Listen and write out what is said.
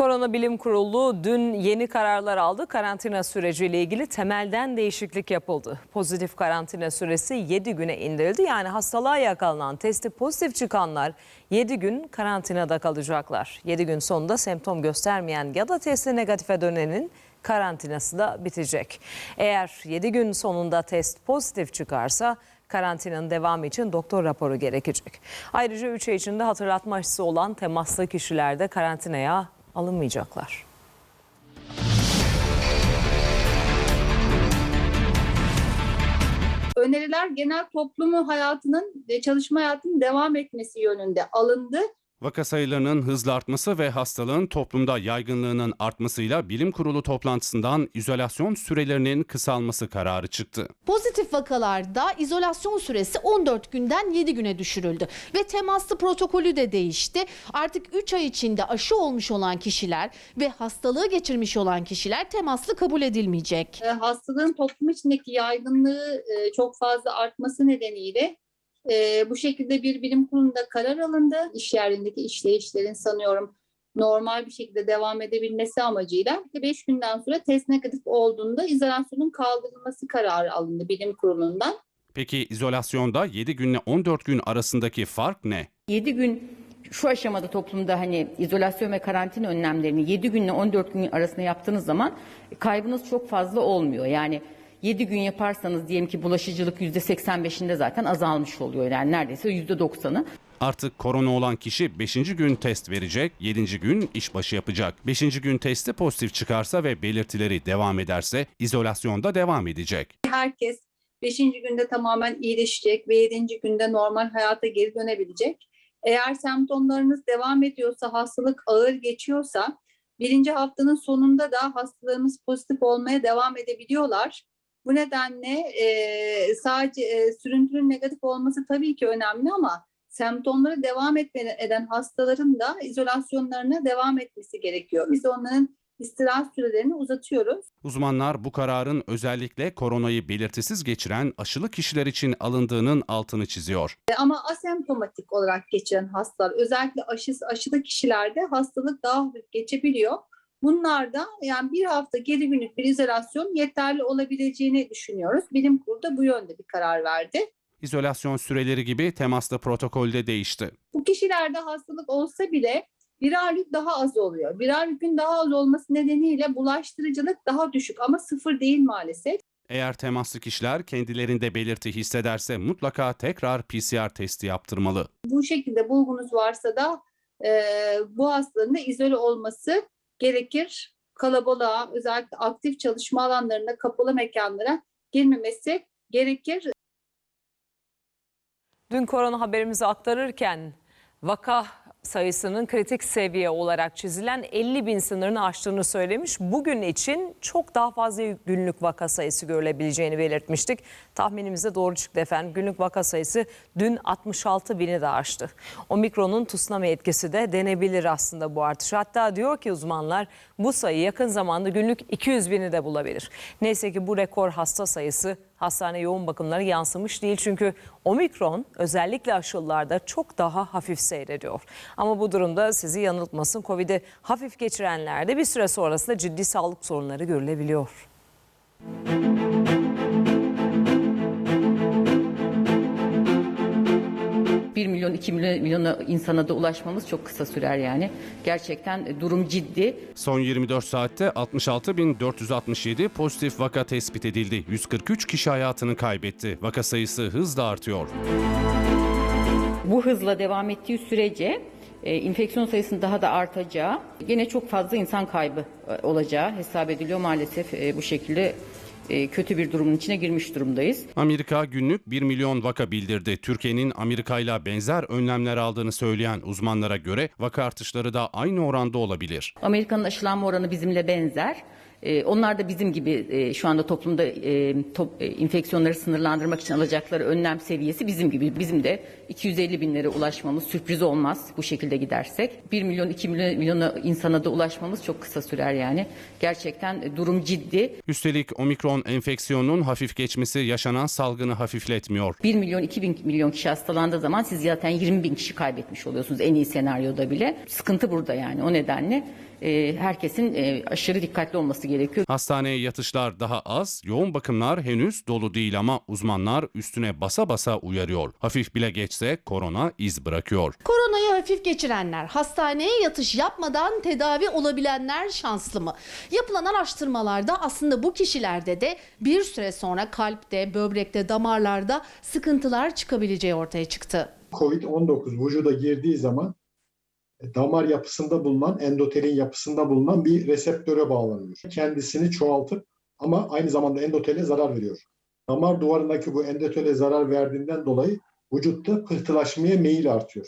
Korona Bilim Kurulu dün yeni kararlar aldı. Karantina süreciyle ilgili temelden değişiklik yapıldı. Pozitif karantina süresi 7 güne indirildi. Yani hastalığa yakalanan testi pozitif çıkanlar 7 gün karantinada kalacaklar. 7 gün sonunda semptom göstermeyen ya da testi negatife dönenin karantinası da bitecek. Eğer 7 gün sonunda test pozitif çıkarsa karantinanın devamı için doktor raporu gerekecek. Ayrıca 3 ay içinde hatırlatma olan temaslı kişiler de karantinaya alınmayacaklar. öneriler genel toplumu hayatının çalışma hayatının devam etmesi yönünde alındı. Vaka sayılarının hızla artması ve hastalığın toplumda yaygınlığının artmasıyla bilim kurulu toplantısından izolasyon sürelerinin kısalması kararı çıktı. Pozitif vakalarda izolasyon süresi 14 günden 7 güne düşürüldü ve temaslı protokolü de değişti. Artık 3 ay içinde aşı olmuş olan kişiler ve hastalığı geçirmiş olan kişiler temaslı kabul edilmeyecek. Hastalığın toplum içindeki yaygınlığı e, çok fazla artması nedeniyle e, bu şekilde bir bilim kurulunda karar alındı. İş yerindeki işleyişlerin sanıyorum normal bir şekilde devam edebilmesi amacıyla 5 günden sonra test negatif olduğunda izolasyonun kaldırılması kararı alındı bilim kurulundan. Peki izolasyonda 7 günle 14 gün arasındaki fark ne? 7 gün şu aşamada toplumda hani izolasyon ve karantina önlemlerini 7 günle 14 gün arasında yaptığınız zaman kaybınız çok fazla olmuyor. Yani 7 gün yaparsanız diyelim ki bulaşıcılık %85'inde zaten azalmış oluyor. Yani neredeyse %90'ı. Artık korona olan kişi 5. gün test verecek, 7. gün işbaşı yapacak. 5. gün testi pozitif çıkarsa ve belirtileri devam ederse izolasyonda devam edecek. Herkes 5. günde tamamen iyileşecek ve 7. günde normal hayata geri dönebilecek. Eğer semptomlarınız devam ediyorsa, hastalık ağır geçiyorsa birinci haftanın sonunda da hastalarımız pozitif olmaya devam edebiliyorlar. Bu nedenle e, sadece e, sürüntünün negatif olması tabii ki önemli ama semptomları devam etme- eden hastaların da izolasyonlarına devam etmesi gerekiyor. Biz onların istirahat sürelerini uzatıyoruz. Uzmanlar bu kararın özellikle koronayı belirtisiz geçiren aşılı kişiler için alındığının altını çiziyor. E, Ama asemptomatik olarak geçiren hastalar, özellikle aşısı, aşılı kişilerde hastalık daha hafif geçebiliyor. Bunlarda yani bir hafta 7 günlük bir izolasyon yeterli olabileceğini düşünüyoruz. Bilim kurulu da bu yönde bir karar verdi. İzolasyon süreleri gibi temaslı protokolde değişti. Bu kişilerde hastalık olsa bile virallik daha az oluyor. Virallikin daha az olması nedeniyle bulaştırıcılık daha düşük ama sıfır değil maalesef. Eğer temaslı kişiler kendilerinde belirti hissederse mutlaka tekrar PCR testi yaptırmalı. Bu şekilde bulgunuz varsa da e, bu hastalığın da izole olması gerekir. Kalabalığa özellikle aktif çalışma alanlarında kapalı mekanlara girmemesi gerekir. Dün korona haberimizi aktarırken vaka sayısının kritik seviye olarak çizilen 50 bin sınırını aştığını söylemiş. Bugün için çok daha fazla günlük vaka sayısı görülebileceğini belirtmiştik. Tahminimiz de doğru çıktı efendim. Günlük vaka sayısı dün 66 bini de aştı. Omikron'un tsunami etkisi de denebilir aslında bu artış. Hatta diyor ki uzmanlar bu sayı yakın zamanda günlük 200 bini de bulabilir. Neyse ki bu rekor hasta sayısı hastane yoğun bakımları yansımış değil. Çünkü omikron özellikle aşılılarda çok daha hafif seyrediyor. Ama bu durumda sizi yanıltmasın. Covid'i hafif geçirenlerde bir süre sonrasında ciddi sağlık sorunları görülebiliyor. 1 milyon 2 milyon milyona insana da ulaşmamız çok kısa sürer yani. Gerçekten durum ciddi. Son 24 saatte 66.467 pozitif vaka tespit edildi. 143 kişi hayatını kaybetti. Vaka sayısı hızla artıyor. Bu hızla devam ettiği sürece e, infeksiyon sayısının daha da artacağı, gene çok fazla insan kaybı e, olacağı hesap ediliyor maalesef e, bu şekilde kötü bir durumun içine girmiş durumdayız. Amerika günlük 1 milyon vaka bildirdi. Türkiye'nin Amerika ile benzer önlemler aldığını söyleyen uzmanlara göre vaka artışları da aynı oranda olabilir. Amerika'nın aşılanma oranı bizimle benzer. E, onlar da bizim gibi e, şu anda toplumda e, top, e, infeksiyonları sınırlandırmak için alacakları önlem seviyesi bizim gibi. Bizim de 250 binlere ulaşmamız sürpriz olmaz bu şekilde gidersek. 1 milyon 2 milyon milyona insana da ulaşmamız çok kısa sürer yani. Gerçekten durum ciddi. Üstelik omikron enfeksiyonunun hafif geçmesi yaşanan salgını hafifletmiyor. 1 milyon 2 bin milyon kişi hastalandığı zaman siz zaten 20 bin kişi kaybetmiş oluyorsunuz en iyi senaryoda bile. Sıkıntı burada yani o nedenle e, herkesin e, aşırı dikkatli olması gerekiyor. Hastaneye yatışlar daha az, yoğun bakımlar henüz dolu değil ama uzmanlar üstüne basa basa uyarıyor. Hafif bile geçse korona iz bırakıyor. Koronayı hafif geçirenler, hastaneye yatış yapmadan tedavi olabilenler şanslı mı? Yapılan araştırmalarda aslında bu kişilerde de bir süre sonra kalpte, böbrekte, damarlarda sıkıntılar çıkabileceği ortaya çıktı. Covid-19 vücuda girdiği zaman damar yapısında bulunan, endotelin yapısında bulunan bir reseptöre bağlanıyor. Kendisini çoğaltıp ama aynı zamanda endotele zarar veriyor. Damar duvarındaki bu endotele zarar verdiğinden dolayı vücutta pıhtılaşmaya meyil artıyor.